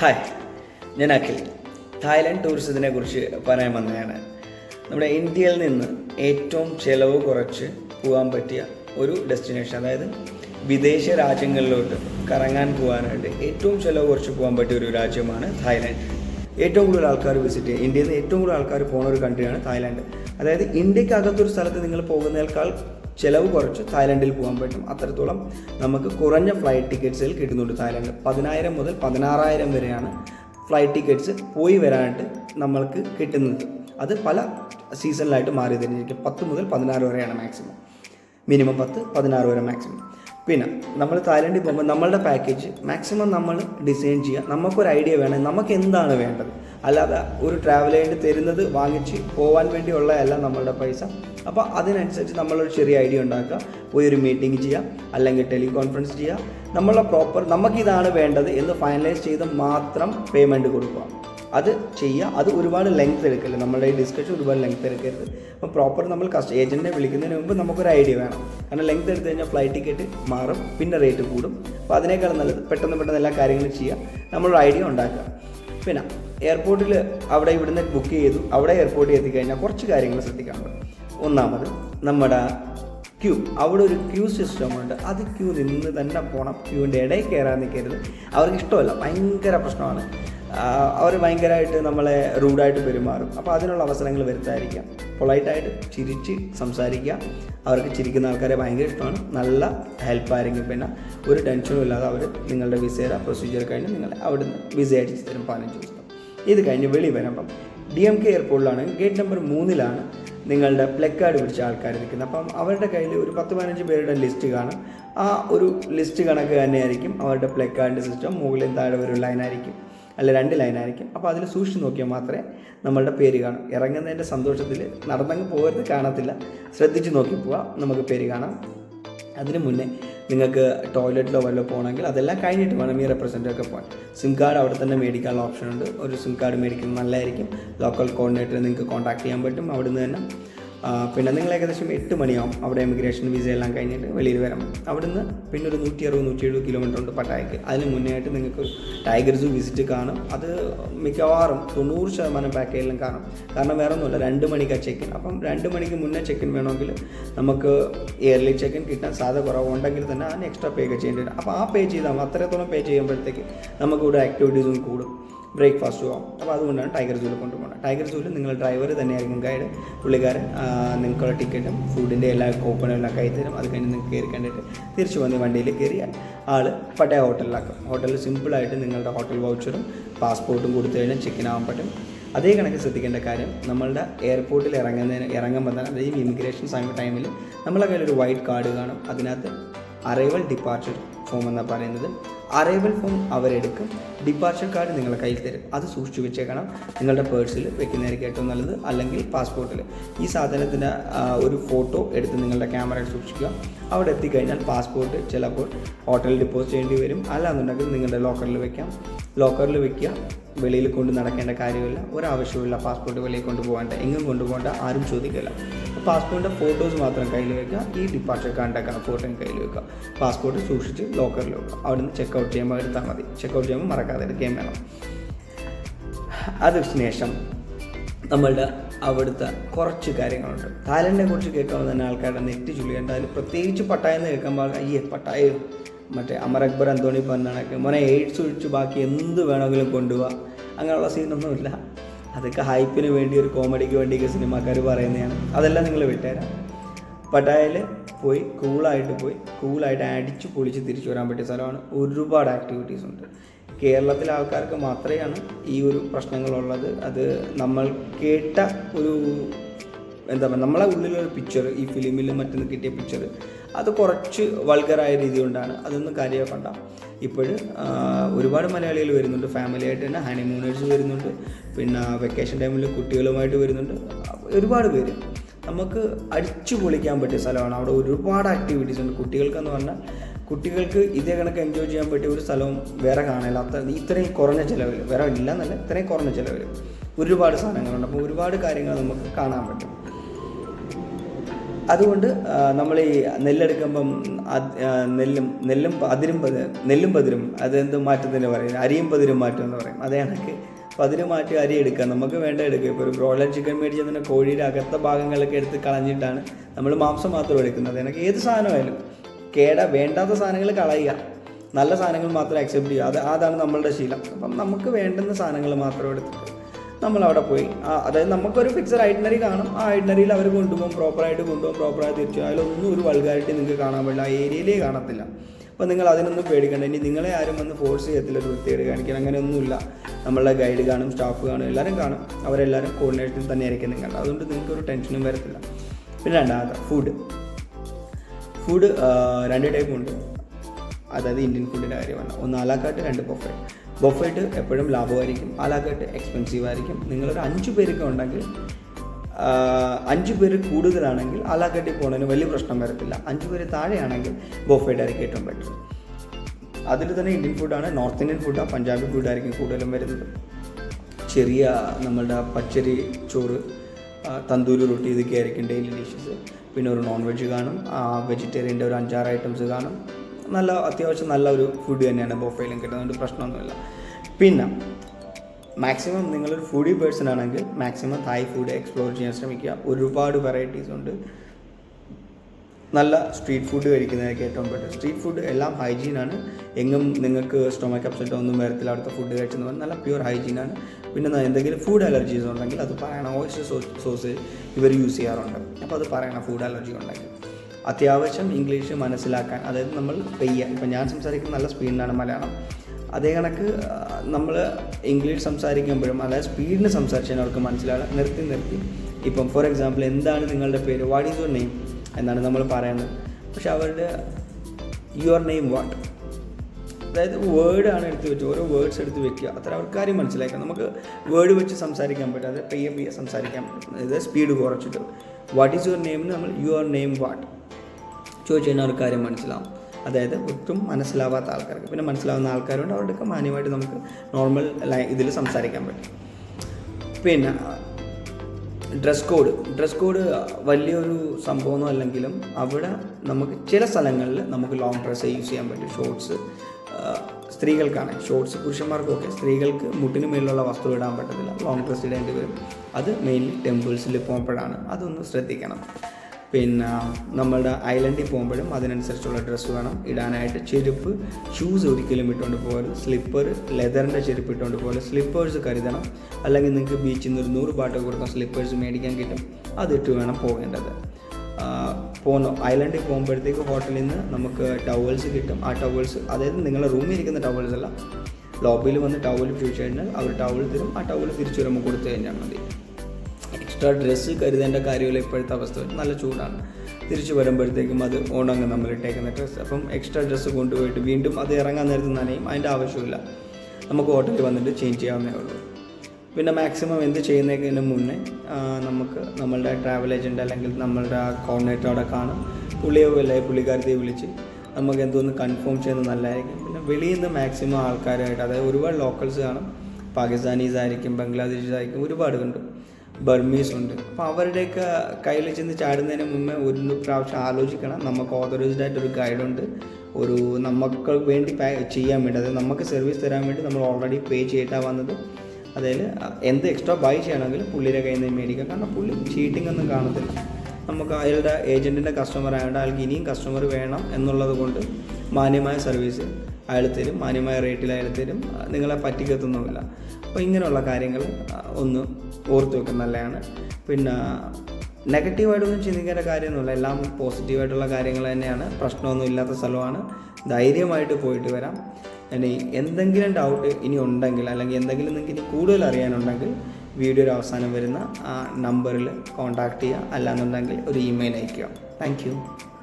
Hi ഞാൻ Akhil. Thailand ടൂറിസത്തിനെ കുറിച്ച് പറയാൻ വന്നതാണ്. നമ്മുടെ ഇന്ത്യയിൽ നിന്ന് ഏറ്റവും ചിലവ് കുറച്ച് പോകാൻ പറ്റിയ ഒരു ഡെസ്റ്റിനേഷൻ അതായത് വിദേശ രാജ്യങ്ങളിലോട്ട് കറങ്ങാൻ പോകാനായിട്ട് ഏറ്റവും ചിലവ് കുറച്ച് പോകാൻ പറ്റിയ ഒരു രാജ്യമാണ് തായ്ലാൻഡ്. ഏറ്റവും കൂടുതൽ ആൾക്കാർ വിസിറ്റ് ചെയ്യുക. ഇന്ത്യയിൽ നിന്ന് ഏറ്റവും കൂടുതൽ ആൾക്കാർ പോകുന്ന ഒരു കൺട്രിയാണ് തായ്ലാൻഡ്. അതായത് ഇന്ത്യക്കകത്തൊരു സ്ഥലത്ത് നിങ്ങൾ പോകുന്നതിനേക്കാൾ ചിലവ് കുറച്ച് തായ്ലൻഡിൽ പോകാൻ പറ്റും. അത്രത്തോളം നമുക്ക് കുറഞ്ഞ ഫ്ലൈറ്റ് ടിക്കറ്റ്സിൽ കിട്ടുന്നുണ്ട് തായ്ലൻഡ്. പതിനായിരം മുതൽ പതിനാറായിരം വരെയാണ് ഫ്ലൈറ്റ് ടിക്കറ്റ്സ് പോയി വരാനായിട്ട് നമ്മൾക്ക് കിട്ടുന്നത്. അത് പല സീസണിലായിട്ട് മാറി തരുന്നിരിക്കും പത്ത് മുതൽ പതിനാറ് വരെയാണ് മാക്സിമം മിനിമം പത്ത് പതിനാറ് വരെ മാക്സിമം പിന്നെ നമ്മൾ തായ്ലൻഡിൽ പോകുമ്പോൾ നമ്മളുടെ പാക്കേജ് മാക്സിമം നമ്മൾ ഡിസൈൻ ചെയ്യുക. നമുക്കൊരു ഐഡിയ വേണം. നമുക്ക് എന്താണ് വേണ്ടത്? അല്ലാതെ ഒരു ഏജന്റ് തരുന്നത് വാങ്ങിച്ച് പോകാൻ വേണ്ടിയുള്ളതല്ല നമ്മളുടെ പൈസ. അപ്പോൾ അതിനനുസരിച്ച് നമ്മളൊരു ചെറിയ ഐഡിയ ഉണ്ടാക്കുക. പോയി ഒരു മീറ്റിംഗ് ചെയ്യുക അല്ലെങ്കിൽ ടെലികോൺഫറൻസ് ചെയ്യുക നമ്മളെ പ്രോപ്പർ നമുക്കിതാണ് വേണ്ടത് എന്ന് ഫൈനലൈസ് ചെയ്ത് മാത്രം പേയ്മെന്റ് കൊടുക്കുക. അത് ചെയ്യുക അത് ഒരുപാട് ലെങ്ത് എടുക്കരുത് നമ്മളുടെ ഈ ഡിസ്കഷൻ ഒരുപാട് ലെങ്ത് എടുക്കരുത്. അപ്പോൾ പ്രോപ്പർ നമ്മൾ കസ്റ്റ ഏജന്റിനെ വിളിക്കുന്നതിന് മുമ്പ് നമുക്കൊരു ഐഡിയ വേണം. കാരണം ലെങ്ത് എടുത്തു കഴിഞ്ഞാൽ ഫ്ലൈറ്റ് ടിക്കറ്റ് മാറും. പിന്നെ റേറ്റ് കൂടും. അപ്പോൾ അതിനേക്കാൾ നല്ലത് പെട്ടെന്ന് പെട്ടെന്ന് എല്ലാ കാര്യങ്ങളും ചെയ്യുക നമ്മളൊരു ഐഡിയ ഉണ്ടാക്കുക. പിന്നെ എയർപോർട്ടിൽ അവിടെ ഇവിടുന്ന് ബുക്ക് ചെയ്തു. അവിടെ എയർപോർട്ടിൽ എത്തിക്കഴിഞ്ഞാൽ കുറച്ച് കാര്യങ്ങൾ ശ്രദ്ധിക്കാനുണ്ട് ഒന്നാമത് നമ്മുടെ ക്യൂ അവിടെ ഒരു ക്യൂ സിസ്റ്റം ഉണ്ട്. അത് ക്യൂ നിന്ന് തന്നെ പോകണം ക്യൂവിന്റെ ഇടയിൽ കയറാൻ നിൽക്കരുത്. അവർക്ക് ഇഷ്ടമല്ല. ഭയങ്കര പ്രശ്നമാണ്. അവർ ഭയങ്കരമായിട്ട് നമ്മളെ റൂഡായിട്ട് പെരുമാറും. അപ്പോൾ അതിനുള്ള അവസരങ്ങൾ വരുത്താതിരിക്കാം പൊളൈറ്റായിട്ട് ചിരിച്ച് സംസാരിക്കുക. അവർക്ക് ചിരിക്കുന്ന ആൾക്കാരെ ഭയങ്കര ഇഷ്ടമാണ്. നല്ല ഹെൽപ്പായിരിക്കും പിന്നെ ഒരു ടെൻഷനും ഇല്ലാതെ അവർ നിങ്ങളുടെ വിസയുടെ പ്രൊസീജിയർ കഴിഞ്ഞ് നിങ്ങളെ അവിടുന്ന് വിസ അടിച്ച് തരും. പതിനഞ്ച് ദിവസം. ഇത് കഴിഞ്ഞ് വെളി വരുമ്പം ഡി എം കെ എയർപോർട്ടിലാണ് ഗേറ്റ് നമ്പർ മൂന്നിലാണ് നിങ്ങളുടെ പ്ലഗ് കാർഡ് പിടിച്ച ആൾക്കാർ നിൽക്കുന്നത്. അപ്പം അവരുടെ കയ്യിൽ ഒരു പത്ത് പതിനഞ്ച് പേരുടെ ലിസ്റ്റ് കാണും. ആ ഒരു ലിസ്റ്റ് കണക്ക് തന്നെയായിരിക്കും അവരുടെ പ്ലഗ് കാർഡിന്റെ സിസ്റ്റം മുകളിൽ താഴെ ഒരു ലൈനായിരിക്കും അല്ല രണ്ട് ലൈനായിരിക്കും അപ്പോൾ അതിൽ സൂക്ഷിച്ച് നോക്കിയാൽ മാത്രമേ നമ്മളുടെ പേര് കാണും. ഇറങ്ങുന്നതിന്റെ സന്തോഷത്തിൽ നടന്നങ്ങ് പോകരുത് കാണത്തില്ല. ശ്രദ്ധിച്ച് നോക്കി പോവാം. നമുക്ക് പേര് കാണാം. അതിനു മുന്നേ നിങ്ങൾക്ക് ടോയ്ലറ്റിലോ വല്ലോ പോകണമെങ്കിൽ അതെല്ലാം കഴിഞ്ഞിട്ട് വേണം ഈ ഒക്കെ പോകാൻ. സിം കാർഡ് അവിടെ തന്നെ മേടിക്കാനുള്ള ഓപ്ഷൻ ഉണ്ട്. ഒരു സിം കാർഡ് മേടിക്കുന്നത് നല്ലതായിരിക്കും. ലോക്കൽ കോർഡിനേറ്ററെ നിങ്ങൾക്ക് കോൺടാക്ട് ചെയ്യാൻ പറ്റും. അവിടുന്ന് തന്നെ പിന്നെ നിങ്ങൾ ഏകദേശം എട്ട് മണിയാവും അവിടെ ഇമിഗ്രേഷൻ വിസ എല്ലാം കഴിഞ്ഞിട്ട് വെളിയിൽ വരാം അവിടുന്ന് പിന്നെ ഒരു നൂറ്റി അറുപത് നൂറ്റി എഴുപത് കിലോമീറ്റർ ഉണ്ട് പട്ടായക്ക്. അതിന് മുന്നേ ആയിട്ട് നിങ്ങൾക്ക് ടൈഗർ സൂ വിസിറ്റ് കാണും. അത് മിക്കവാറും തൊണ്ണൂറ് ശതമാനം പാക്കേജിലും കാണും. കാരണം വേറെ ഒന്നുമില്ല രണ്ട് മണിക്കാണ് ചെക്കിൻ അപ്പം രണ്ട് മണിക്ക് മുന്നേ ചെക്കിൻ വേണമെങ്കിൽ നമുക്ക് ഇയർലി ചെക്കിൻ കിട്ടാൻ സാധ്യത കുറവുണ്ടെങ്കിൽ തന്നെ അതിന് എക്സ്ട്രാ പേ ഒക്കെ ചെയ്യേണ്ടി വരും. അപ്പോൾ ആ പേ ചെയ്താൽ. അത്രത്തോളം പേ ചെയ്യുമ്പോഴത്തേക്ക് നമുക്കിവിടെ ആക്ടിവിറ്റീസും കൂടും. ബ്രേക്ക്ഫാസ്റ്റും ആവും അപ്പോൾ അതുകൊണ്ടാണ് ടൈഗർ സൂവിൽ കൊണ്ടുപോകുന്നത് ടൈഗർ സൂവിൽ നിങ്ങൾ ഡ്രൈവർ തന്നെയായിരിക്കും ഗൈഡ് പുള്ളിക്കാരൻ നിങ്ങൾക്കുള്ള ടിക്കറ്റും ഫുഡിന്റെ എല്ലാ കൂപ്പണും എല്ലാം കൈ തരും അത് കഴിഞ്ഞ് നിങ്ങൾക്ക് കയറി കണ്ടിട്ട് തിരിച്ചു വന്ന് വണ്ടിയിൽ കയറി ആൾ പട്ടയ ഹോട്ടലിലാക്കും. ഹോട്ടലിൽ സിമ്പിളായിട്ട് നിങ്ങളുടെ ഹോട്ടൽ വൗച്ചറും പാസ്പോർട്ടും കൊടുത്തു കഴിഞ്ഞാൽ ചെക്കിൻ ആവാൻ പറ്റും. അതേ കണക്ക് ശ്രദ്ധിക്കേണ്ട കാര്യം നമ്മളുടെ എയർപോർട്ടിൽ ഇറങ്ങുന്നതിന് ഇറങ്ങുമ്പോൾ തന്നെ അതായത് ഇമിഗ്രേഷൻ സമയ ടൈമിൽ നമ്മളെ കയ്യിലൊരു വൈറ്റ് കാർഡ് കാണും. അതിനകത്ത് അറൈവൽ ഡിപ്പാർച്ചർ ഫോം എന്നാണ് പറയുന്നത്. അറൈവൽ ഫോം അവരെടുക്കും. ഡിപ്പാർച്ചർ കാർഡ് നിങ്ങളുടെ കയ്യിൽ തരും. അത് സൂക്ഷിച്ചു വെച്ചേക്കണം. നിങ്ങളുടെ പേഴ്സിൽ വെക്കുന്നതായിരിക്കും ഏറ്റവും നല്ലത്. അല്ലെങ്കിൽ പാസ്പോർട്ടിൽ ഈ സാധനത്തിന്റെ ഒരു ഫോട്ടോ എടുത്ത് നിങ്ങളുടെ ക്യാമറയിൽ സൂക്ഷിക്കുക. അവിടെ എത്തിക്കഴിഞ്ഞാൽ പാസ്പോർട്ട് ചിലപ്പോൾ ഹോട്ടലിൽ ഡിപ്പോസിറ്റ് ചെയ്യേണ്ടി വരും. അല്ലാന്നുണ്ടെങ്കിൽ നിങ്ങളുടെ ലോക്കറിൽ വെക്കാം. ലോക്കറിൽ വെക്കുക. വെളിയിൽ കൊണ്ട് നടക്കേണ്ട കാര്യമില്ല. ഒരാവശ്യമില്ല പാസ്പോർട്ട് വെളിയിൽ കൊണ്ടുപോകേണ്ട എങ്ങും കൊണ്ടുപോകേണ്ട ആരും ചോദിക്കില്ല. പാസ്പോർട്ടിന്റെ ഫോട്ടോസ് മാത്രം കയ്യിൽ വെക്കുക. ഈ ഡിപ്പാർച്ചർ കാർഡിന്റെ ഫോട്ടോയും കയ്യിൽ വെക്കുക. പാസ്പോർട്ട് സൂക്ഷിച്ച് വെക്കുക അവിടുന്ന് ചെക്ക് ഔട്ട് ചെയ്യുമ്പോൾ എടുത്താൽ മതി. ചെക്ക് ഔട്ട് ചെയ്യുമ്പോൾ മറക്കാതെ എടുക്കുകയും വേണം. അതിനുശേഷം നമ്മളുടെ അവിടുത്തെ കുറച്ച് കാര്യങ്ങളുണ്ട്. തായ്ലൻഡിനെ കുറിച്ച് കേൾക്കുമ്പോൾ തന്നെ ആൾക്കാരുടെ നെറ്റ് ചുള്ളിയുണ്ട് അതിൽ പ്രത്യേകിച്ച് പട്ടായെന്ന് കേൾക്കുമ്പോൾ അയ്യേ പട്ടായ. മറ്റേ അമർ അക്ബർ അന്തോണി പറഞ്ഞ കണക്ക് മോനെ എയ്ഡ്സ് ഒഴിച്ച് ബാക്കി എന്ത് വേണമെങ്കിലും കൊണ്ടുപോവാ. അങ്ങനെയുള്ള സീനൊന്നുമില്ല. അതൊക്കെ ഹൈപ്പിന് വേണ്ടി ഒരു കോമഡിക്ക് വേണ്ടിയൊക്കെ സിനിമാക്കാർ പറയുന്നതാണ്. അതെല്ലാം നിങ്ങൾ വിട്ടുതരാം പട്ടായയിൽ പോയി കൂളായിട്ട് പോയി കൂളായിട്ട് അടിച്ച് പൊളിച്ച് തിരിച്ചു വരാൻ പറ്റിയ സ്ഥലമാണ് ഒരുപാട് ആക്ടിവിറ്റീസ് ഉണ്ട്. കേരളത്തിലെ ആൾക്കാർക്ക് മാത്രമേയാണ് ഈ ഒരു പ്രശ്നങ്ങളുള്ളത്. അത് നമ്മൾ കേട്ട ഒരു എന്താ പറയുക നമ്മളെ ഉള്ളിലൊരു പിക്ചർ ഈ ഫിലിമിൽ മറ്റൊന്ന് കിട്ടിയ പിക്ചർ അത് കുറച്ച് വൾഗറായ രീതി കൊണ്ടാണ്. അതൊന്നും കാര്യമാക്കണ്ട ഇപ്പോഴും ഒരുപാട് മലയാളികൾ വരുന്നുണ്ട്. ഫാമിലി ആയിട്ട് തന്നെ ഹണിമൂണേഴ്സ് വരുന്നുണ്ട്. പിന്നെ വെക്കേഷൻ ടൈമിൽ കുട്ടികളുമായിട്ട് വരുന്നുണ്ട്. ഒരുപാട് പേര്. നമുക്ക് അടിച്ചു പൊളിക്കാൻ പറ്റിയ സ്ഥലമാണ്. അവിടെ ഒരുപാട് ആക്ടിവിറ്റീസ് ഉണ്ട്. കുട്ടികൾക്കെന്ന് പറഞ്ഞാൽ കുട്ടികൾക്ക് ഇതേ കണക്ക് എൻജോയ് ചെയ്യാൻ പറ്റിയ ഒരു സ്ഥലവും വേറെ കാണില്ല. അത്ര ഇത്രയും കുറഞ്ഞ ചിലവിൽ വേറെ ഇല്ല എന്നല്ല ഇത്രയും കുറഞ്ഞ ചിലവിൽ ഒരുപാട് സാധനങ്ങളുണ്ട്. അപ്പോൾ ഒരുപാട് കാര്യങ്ങൾ നമുക്ക് കാണാൻ പറ്റും. അതുകൊണ്ട് നമ്മൾ ഈ നെല്ലെടുക്കുമ്പം നെല്ലും നെല്ലും അതിരും പതിരും നെല്ലും പതിരും അതെന്ത് മാറ്റത്തിന് പറയും? അരിയും പതിരും മാറ്റം എന്ന് പറയും. അതേ കണക്ക് പതിര് മാറ്റി അരി എടുക്കുക. നമുക്ക് വേണ്ട എടുക്കുക. ഇപ്പോൾ ഒരു ബ്രോയിലർ ചിക്കൻ മേടിച്ച് തന്നെ കോഴിയുടെ അകത്ത ഭാഗങ്ങളൊക്കെ എടുത്ത് കളഞ്ഞിട്ടാണ് നമ്മൾ മാംസം മാത്രം എടുക്കുന്നത്. എനിക്ക് ഏത് സാധനമായാലും കേട വേണ്ടാത്ത സാധനങ്ങൾ കളയുക. നല്ല സാധനങ്ങൾ മാത്രം അക്സെപ്റ്റ് ചെയ്യുക. അത് അതാണ് നമ്മളുടെ ശീലം. അപ്പം നമുക്ക് വേണ്ടുന്ന സാധനങ്ങൾ മാത്രം എടുത്തിട്ട് നമ്മൾ അവിടെ പോയി. അതായത് നമുക്കൊരു ഫിക്സഡ് ഐറ്റിനറി കാണും. ആ ഐറ്റിനറിയിൽ അവർ കൊണ്ടുപോകും. പ്രോപ്പറായിട്ട് കൊണ്ടുപോകും. പ്രോപ്പറായിട്ട് തിരിച്ചു. അതിലൊന്നും ഒരു വൾഗാരിറ്റി നിങ്ങൾക്ക് കാണാൻ പറ്റില്ല. ആ ഏരിയയിലേ കാണത്തില്ല. അപ്പോൾ നിങ്ങൾ അതിനൊന്നും പേടിക്കണ്ട. ഇനി നിങ്ങളെ ആരും വന്ന് ഫോഴ്സ് ചെയ്യത്തില്ല ഒരു വൃത്തിയേട് കാണിക്കാൻ. അങ്ങനെയൊന്നുമില്ല. നമ്മളുടെ ഗൈഡ് കാണും സ്റ്റാഫ് കാണും എല്ലാവരും കാണും. അവരെല്ലാവരും കോർഡിനേഷനിൽ തന്നെ ആയിരിക്കും നിങ്ങളുടെ അതുകൊണ്ട് നിങ്ങൾക്ക് ഒരു ടെൻഷനും വരത്തില്ല. പിന്നെ രണ്ടാമത്തെ ഫുഡ് ഫുഡ് രണ്ട് ടൈപ്പ് ഉണ്ട്. അതായത് ഇന്ത്യൻ ഫുഡിന്റെ കാര്യമാണ്. ഒന്ന് അലാക്കാട്ട് രണ്ട് ബൊഫേ ബൊഫേറ്റ് എപ്പോഴും ലാഭമായിരിക്കും. അലാക്കാട്ട് എക്സ്പെൻസീവ് ആയിരിക്കും. നിങ്ങളൊരു അഞ്ച് പേരൊക്കെ ഉണ്ടെങ്കിൽ അഞ്ച് പേര് കൂടുതലാണെങ്കിൽ അലാക്കെട്ടി പോകുന്നതിന് വലിയ പ്രശ്നം വരത്തില്ല. അഞ്ച് പേര് താഴെയാണെങ്കിൽ ബോഫേ ആയിരിക്കും ഏറ്റവും ബെറ്റർ അതിൽ തന്നെ ഇന്ത്യൻ ഫുഡാണ് നോർത്ത് ഇന്ത്യൻ ഫുഡാണ് പഞ്ചാബി ഫുഡായിരിക്കും കൂടുതലും വരുന്നത്. ചെറിയ നമ്മളുടെ പച്ചരി ചോറ് തന്തൂരി റൊട്ടി ഇതൊക്കെ ആയിരിക്കും ഡെയിലി ഡിഷസ് പിന്നെ ഒരു നോൺ വെജ് കാണും വെജിറ്റേറിയന്റെ ഒരു അഞ്ചാറ് ഐറ്റംസ് കാണും. നല്ല അത്യാവശ്യം നല്ല ഒരു ഫുഡ് തന്നെയാണ് ബൊഫയിലും കിട്ടുന്നതുകൊണ്ട് പ്രശ്നമൊന്നുമില്ല. പിന്നെ മാക്സിമം നിങ്ങളൊരു ഫുഡി പേഴ്സൺ ആണെങ്കിൽ മാക്സിമം തായ് ഫുഡ് എക്സ്പ്ലോർ ചെയ്യാൻ ശ്രമിക്കുക. ഒരുപാട് വെറൈറ്റീസ് ഉണ്ട്. നല്ല സ്ട്രീറ്റ് ഫുഡ് കഴിക്കുന്നതൊക്കെ ഏറ്റവും ബെറ്റർ സ്ട്രീറ്റ് ഫുഡ് എല്ലാം ഹൈജീനാണ് എങ്ങും നിങ്ങൾക്ക് സ്റ്റൊമക്ക് അപ്സെറ്റ് ഒന്നും വരത്തില്ല. അവിടുത്തെ ഫുഡ് കഴിച്ചെന്ന് പറഞ്ഞാൽ നല്ല പ്യൂർ ഹൈജീനാണ് പിന്നെ എന്തെങ്കിലും ഫുഡ് അലർജീസ് ഉണ്ടെങ്കിൽ അത് പറയണം. ഓയിസ്റ്റർ സോസ് ഇവർ യൂസ് ചെയ്യാറുണ്ട്. അപ്പോൾ അത് പറയണം ഫുഡ് അലർജി ഉണ്ടെങ്കിൽ. അത്യാവശ്യം ഇംഗ്ലീഷ് മനസ്സിലാക്കാൻ. അതായത് നമ്മൾ പെയ്യാൻ ഇപ്പം ഞാൻ സംസാരിക്കുന്ന നല്ല സ്പീഡിലാണ് മലയാളം. അതേ കണക്ക് നമ്മൾ ഇംഗ്ലീഷ് സംസാരിക്കുമ്പോഴും അതായത് സ്പീഡിന് സംസാരിച്ചാൽ അവർക്ക് മനസ്സിലാകാം നിർത്തി നിർത്തി. ഇപ്പം ഫോർ എക്സാമ്പിൾ എന്താണ് നിങ്ങളുടെ പേര്? വാട്ട് ഈസ് യുവർ നെയിം എന്നാണ് നമ്മൾ പറയുന്നത്. പക്ഷെ അവരുടെ യുവർ നെയിം വാട്ട് അതായത് വേർഡ് ആണ് എടുത്ത് വെച്ച് ഓരോ വേർഡ്സ് എടുത്ത് വെക്കുക. അത്ര അവർക്ക് കാര്യം മനസ്സിലാക്കാം നമുക്ക് വേർഡ് വെച്ച് സംസാരിക്കാൻ പറ്റും. അത് പയ്യെ പയ്യെ സംസാരിക്കാൻ പറ്റും. അതായത് സ്പീഡ് കുറച്ചിട്ട്. വാട്ട് ഈസ് യുവർ നെയിം നമ്മൾ യുവർ നെയിം വാട്ട് ചോദിച്ചു കഴിഞ്ഞാൽ അവർക്ക് കാര്യം മനസ്സിലാവും. അതായത് ഒട്ടും മനസ്സിലാവാത്ത ആൾക്കാർക്ക്. പിന്നെ മനസ്സിലാവുന്ന ആൾക്കാരുണ്ട് അവരുടെയൊക്കെ മാന്യമായിട്ട് നമുക്ക് നോർമൽ ഇതിൽ സംസാരിക്കാൻ പറ്റും. പിന്നെ ഡ്രസ് കോഡ് ഡ്രസ് കോഡ് വലിയൊരു സംഭവമൊന്നും അല്ലെങ്കിലും അവിടെ നമുക്ക് ചില സ്ഥലങ്ങളിൽ നമുക്ക് ലോങ് ഡ്രസ്സ് യൂസ് ചെയ്യാൻ പറ്റും. ഷോർട്സ് സ്ത്രീകൾക്കാണ്. ഷോർട്സ് പുരുഷന്മാർക്കൊക്കെ. സ്ത്രീകൾക്ക് മുട്ടിന് മേലുള്ള വസ്തു ഇടാൻ പറ്റത്തില്ല. ലോങ് ഡ്രസ്സ് ഇടേണ്ടി വരും. അത് മെയിൻലി ടെമ്പിൾസിൽ പോകുമ്പോഴാണ്. അതൊന്ന് ശ്രദ്ധിക്കണം. പിന്നെ നമ്മളുടെ ഐലൻഡിൽ പോകുമ്പോഴും അതിനനുസരിച്ചുള്ള ഡ്രസ്സ് വേണം. ഇടാനായിട്ട് ചെരുപ്പ് ഷൂസ് ഒരിക്കലും ഇട്ടുകൊണ്ട് പോകരുത്. സ്ലിപ്പർ ലെതറിന്റെ ചെരുപ്പ് ഇട്ടുകൊണ്ട് പോകരുത്. സ്ലിപ്പേഴ്സ് കരുതണം. അല്ലെങ്കിൽ നിങ്ങൾക്ക് ബീച്ചിൽ നിന്ന് ഒരു നൂറ് പാട്ട് കൊടുക്കാൻ സ്ലിപ്പേഴ്സ് മേടിക്കാൻ കിട്ടും. അതിട്ട് വേണം പോകേണ്ടത്. പോകുന്നു ഐലൻഡിൽ പോകുമ്പോഴത്തേക്ക് ഹോട്ടലിൽ നിന്ന് നമുക്ക് ടവൽസ് കിട്ടും. ആ ടവൽസ് അതായത് നിങ്ങളുടെ റൂമിൽ ഇരിക്കുന്ന ടവൽസ് അല്ല ലോബിയിൽ വന്ന് ടവൽ ചോദിച്ചു കഴിഞ്ഞാൽ അവർ ടവൽ തരും. ആ ടവൽ തിരിച്ചു വരുമ്പോൾ കൊടുത്തു കഴിഞ്ഞാൽ മതി. എക്സ്ട്രാ ഡ്രസ്സ് കരുതേണ്ട കാര്യമില്ല. ഇപ്പോഴത്തെ അവസ്ഥ നല്ല ചൂടാണ്. തിരിച്ചു വരുമ്പോഴത്തേക്കും അത് ഓണങ്ങ് നമ്മൾ ഇട്ടേക്കുന്ന ഡ്രസ്സ് അപ്പം എക്സ്ട്രാ ഡ്രസ്സ് കൊണ്ടുപോയിട്ട് വീണ്ടും അത് ഇറങ്ങാൻ നേരത്ത് നനയും. അതിന്റെ ആവശ്യമില്ല. നമുക്ക് ഹോട്ടലിൽ വന്നിട്ട് ചേഞ്ച് ചെയ്യാവുന്നേ ഉള്ളൂ. പിന്നെ മാക്സിമം എന്ത് ചെയ്യുന്നതിന് മുന്നേ നമുക്ക് നമ്മളുടെ ട്രാവൽ ഏജന്റ് അല്ലെങ്കിൽ നമ്മളുടെ കോർഡിനേറ്റർ അവിടെ കാണും. പുള്ളിയോ അല്ലെ പുള്ളിക്കാരത്തെ വിളിച്ച് നമുക്ക് എന്തോന്ന് കൺഫേം ചെയ്യുന്നത് നല്ലതായിരിക്കും. പിന്നെ വെളിയിൽ നിന്ന് മാക്സിമം ആൾക്കാരായിട്ട് അതായത് ഒരുപാട് ലോക്കൽസ് കാണും. പാകിസ്ഥാനീസ് ആയിരിക്കും ബംഗ്ലാദേശീസ് ആയിരിക്കും ഒരുപാട് ഉണ്ട് ബർമീസ് ഉണ്ട് അപ്പോൾ അവരുടെയൊക്കെ കയ്യിൽ ചെന്ന് ചാടുന്നതിന് മുമ്പേ ഒരു പ്രാവശ്യം ആലോചിക്കണം. നമുക്ക് ഓതറൈസ്ഡ് ആയിട്ട് ഒരു ഗൈഡുണ്ട് ഒരു നമുക്ക് വേണ്ടി ചെയ്യാൻ വേണ്ടി അതായത് നമുക്ക് സർവീസ് തരാൻ വേണ്ടി നമ്മൾ ഓൾറെഡി പേ ചെയ്തിട്ടാണ് വന്നത്. അതിൽ എന്ത് എക്സ്ട്രാ ബൈ ചെയ്യണമെങ്കിലും പുള്ളിയുടെ കയ്യിൽ നിന്ന് മേടിക്കാം. കാരണം പുള്ളി ചീറ്റിംഗ് ഒന്നും കാണത്തില്ല. നമുക്ക് അയാളുടെ ഏജന്റിന്റെ കസ്റ്റമർ ആയതുകൊണ്ട് അയാൾക്ക് ഇനിയും കസ്റ്റമർ വേണം എന്നുള്ളത് കൊണ്ട് മാന്യമായ സർവീസ് അയാൾ തരും. മാന്യമായ റേറ്റിൽ അയാൾ തരും. നിങ്ങളെ പറ്റിക്കത്തൊന്നുമില്ല. അപ്പോൾ ഇങ്ങനെയുള്ള കാര്യങ്ങൾ ഒന്ന് ഓർത്ത് വെക്കുന്നത് നല്ലതാണ് പിന്നെ നെഗറ്റീവായിട്ടൊന്നും ചിന്തിക്കേണ്ട കാര്യമൊന്നുമില്ല. എല്ലാം പോസിറ്റീവായിട്ടുള്ള കാര്യങ്ങൾ തന്നെയാണ്. പ്രശ്നമൊന്നും ഇല്ലാത്ത സ്ഥലമാണ്. ധൈര്യമായിട്ട് പോയിട്ട് വരാം. ഇനി എന്തെങ്കിലും ഡൗട്ട് ഇനി ഉണ്ടെങ്കിൽ അല്ലെങ്കിൽ എന്തെങ്കിലും നിങ്ങൾക്ക് ഇനി കൂടുതൽ അറിയാനുണ്ടെങ്കിൽ വീഡിയോയുടെ അവസാനം വരുന്ന ആ നമ്പറിൽ കോൺടാക്റ്റ് ചെയ്യുക. അല്ലാന്നുണ്ടെങ്കിൽ ഒരു ഇമെയിൽ അയയ്ക്കുക. താങ്ക്